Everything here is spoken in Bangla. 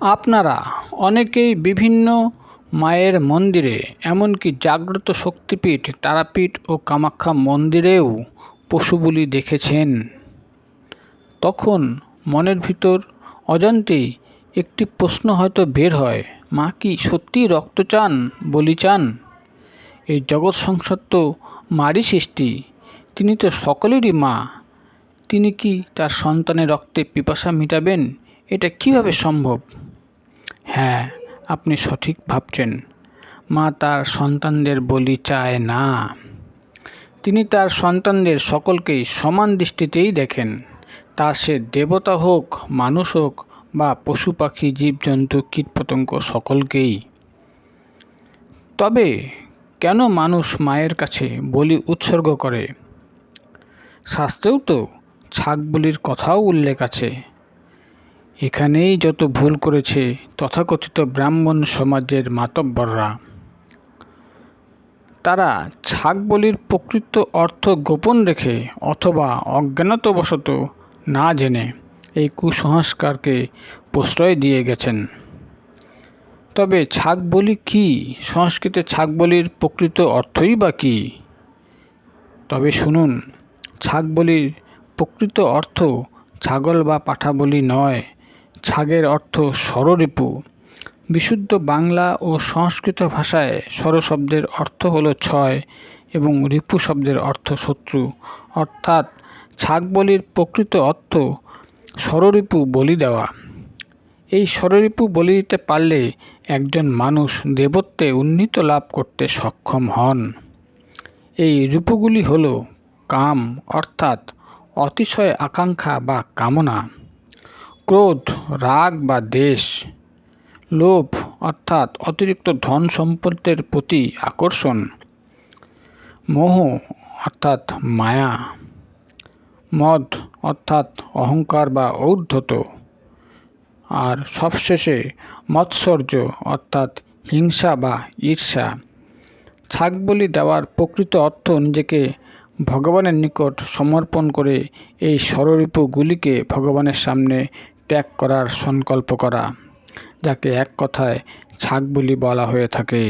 আপনারা অনেকেই বিভিন্ন মায়ের মন্দিরে, এমনকি জাগ্রত শক্তিপীঠ, তারাপীঠ ও কামাখ্যা মন্দিরেও পশু বলি দেখেছেন। তখন মনের ভিতর অজান্তেই একটি প্রশ্ন হয়তো বের হয়, মা কি সত্যিই রক্ত চান, বলি চান? এই জগৎ সংসার তো মারই সৃষ্টি, তিনি তো সকলেরই মা। তিনি কি তার সন্তানের রক্তে পিপাসা মিটাবেন? এটা কীভাবে সম্ভব? হ্যাঁ আপনি সঠিক ভাবছেন। মা তার সন্তানদের বলি চায় না। তিনি তার সন্তানদের সকলকেই সমান দৃষ্টিতেই দেখেন। তা সে দেবতা হোক, মানুষ হোক বা পশু পাখি, জীবজন্তু, কীটপতঙ্গ সকলকেই। তবে কেন মানুষ মায়ের কাছে বলি উৎসর্গ করে? শাস্ত্রেও তো ছাগ বলির কথাও উল্লেখ আছে। এখানেই যত ভুল করেছে তথাকথিত ব্রাহ্মণ সমাজের মাতব্বররা। তারা ছাগ বলির প্রকৃত অর্থ গোপন রেখে অথবা অজ্ঞানতবশত না জেনে এই কুসংস্কারকে প্রশ্রয় দিয়ে গেছেন। তবে ছাগ বলি কী? সংস্কৃতে ছাগ বলির প্রকৃত অর্থই বা কী? তবে শুনুন ছাগ বলির প্রকৃত অর্থ ছাগল বা পাঠা বলি নয় ছাগের অর্থ স্বররিপু। বিশুদ্ধ বাংলা ও সংস্কৃত ভাষায় স্বর শব্দের অর্থ হল ছয় এবং রিপু শব্দের অর্থ শত্রু। অর্থাৎ ছাগ বলির প্রকৃত অর্থ স্বররিপু বলি দেওয়া। এই স্বররিপু বলি দিতে পারলে একজন মানুষ দেবত্বে উন্নীত লাভ করতে সক্ষম হন। এই রূপগুলি হল কাম, অর্থাৎ অতিশয় আকাঙ্ক্ষা বা কামনা। ক্রোধ, রাগ বা দেশ। লোভ অর্থাৎ অতিরিক্ত ধন সম্পদের প্রতি আকর্ষণ। মোহ অর্থাৎ মায়া। মদ অর্থাৎ অহংকার বা ঔদ্ধত। আর সবশেষে মৎসর্য অর্থাৎ হিংসা বা ঈর্ষা। বলি দেওয়ার প্রকৃত অর্থ নিজেকে ভগবানের নিকট সমর্পণ করে এই স্বরূপগুলিকে ভগবানের সামনে ত্যাগ করার সংকল্প করা যাকে এক কথায় ছাগ বলি বলা হয়ে থাকে।